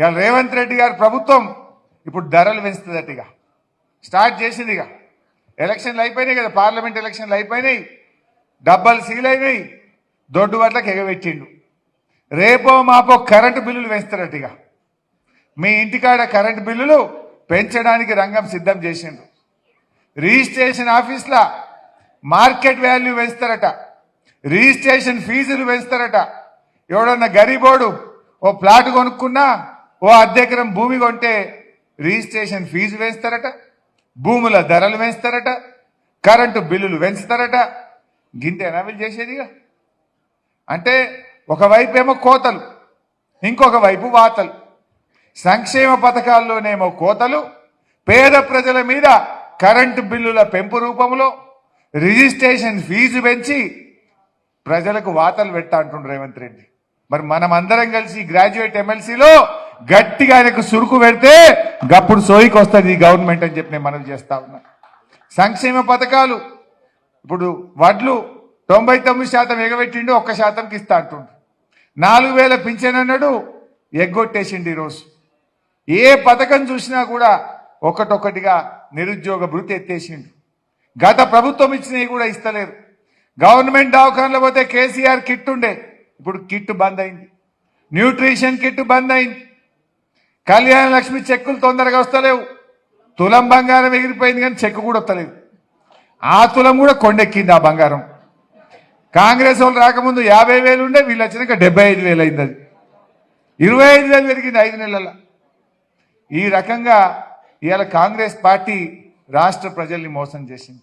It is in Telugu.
ఇవాళ రేవంత్ రెడ్డి గారి ప్రభుత్వం ఇప్పుడు ధరలు పెంచుతుందట ఇక. స్టార్ట్ చేసింది ఇక. ఎలక్షన్లు అయిపోయినాయి కదా పార్లమెంట్ ఎలక్షన్లు అయిపోయినాయి. డబ్బలు సీల్ అయినాయి. దొడ్డు వడ్లకు ఎగబెట్టిండు. రేపో మాపో కరెంటు బిల్లులు పెంచుతారట ఇక. మీ ఇంటికాడ కరెంటు బిల్లులు పెంచడానికి రంగం సిద్ధం చేసిండు. రిజిస్ట్రేషన్ ఆఫీస్లా మార్కెట్ వాల్యూ పెంచుతారట. రిజిస్ట్రేషన్ ఫీజులు పెంచుతారట. ఎవడన్నా గరీబోడు ఓ ప్లాట్ కొనుక్కున్నా ఓ అద్దెకరం భూమి కొంటే రిజిస్ట్రేషన్ ఫీజు వేస్తారట భూముల ధరలు వేస్తారట కరెంటు బిల్లులు పెంచుతారట గింతేనా వీళ్ళు చేసేదిగా అంటే ఒకవైపు ఏమో కోతలు ఇంకొక వైపు వాతలు. సంక్షేమ పథకాల్లోనేమో కోతలు పేద ప్రజల మీద కరెంటు బిల్లుల పెంపు రూపంలో రిజిస్ట్రేషన్ ఫీజు పెంచి ప్రజలకు వాతలు పెట్టా అంటుండ్రు రేవంత్ రెడ్డి. మరి మనం అందరం కలిసి గ్రాడ్యుయేట్ ఎమ్మెల్సీలో గట్టిగా ఆయనకు సురుకు పెడితే గప్పుడు సోయికి వస్తుంది ఈ గవర్నమెంట్ అని చెప్పి నేను మనవి చేస్తా ఉన్నా. సంక్షేమ పథకాలు. ఇప్పుడు వడ్లు తొంభై తొమ్మిది శాతం ఎగబెట్టిండు ఒక్క శాతంకి ఇస్తా అంటుండు. నాలుగు వేల పింఛన్ అన్నాడు ఎగ్గొట్టేసిండు ఈరోజు. ఏ పథకం చూసినా కూడా ఒకటొకటిగా నిరుద్యోగ భృతి ఎత్తేసిండు. గత ప్రభుత్వం ఇచ్చినవి కూడా ఇస్తలేరు. గవర్నమెంట్ దవాఖానలో పోతే కేసీఆర్ కిట్ ఉండే. ఇప్పుడు కిట్ బంద్ అయింది న్యూట్రిషన్ కిట్ బంద్ అయింది కళ్యాణ లక్ష్మి చెక్కులు తొందరగా వస్తలేవు. తులం బంగారం ఎగిరిపోయింది కానీ చెక్కు కూడా వస్తలేదు. ఆ తులం కూడా కొండెక్కింది ఆ బంగారం. కాంగ్రెస్ వాళ్ళు రాకముందు యాభై వేలు ఉండే వీళ్ళు వచ్చినాక డెబ్బై ఐదు వేలు అయింది అది. ఇరవై ఐదు వేలు పెరిగింది ఐదు నెలల. ఈ రకంగా ఇవాళ కాంగ్రెస్ పార్టీ రాష్ట్ర ప్రజల్ని మోసం చేసింది.